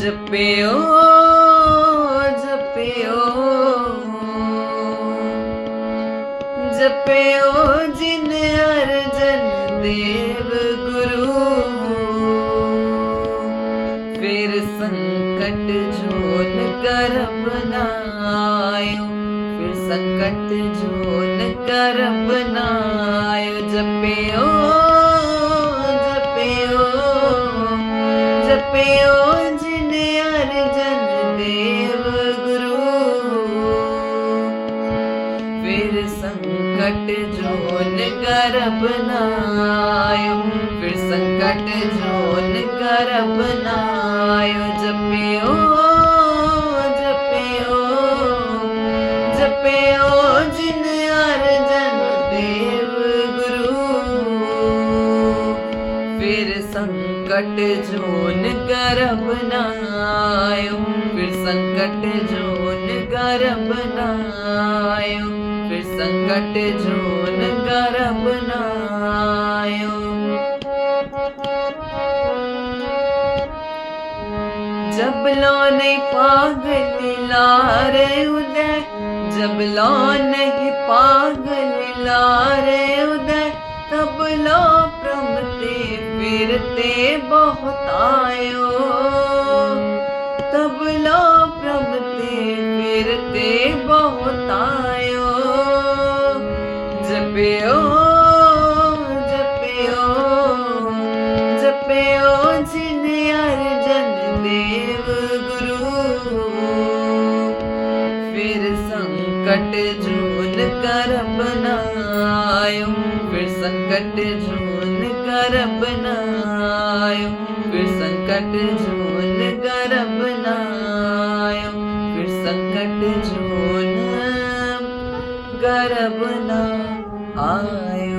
जपियो जपियो जपियो जिन अर्जन देव गुरु। फिर संकट झोन करब नायो फिर संकट झोन करब नायो जपियो सर्जन देव गुरु फिर संकट जोन गर्भ फिर संकट जोन जिन गुरु। फिर संकट जोन संकट जोन कर बनायो, फिर संकट जोन कर बनायो। जब लो नहीं पागल लारे उदय, जब लो नहीं पागल लारे उदय, तब लो प्रमते फिरते बहुत आयो। जपियो जपियो जपियो जिन अर्जन देव गुरु फिर संकट जून कर बनायो फिर संकट जून कर बनायो फिर संकट जून कर संकट जून कर बना आयो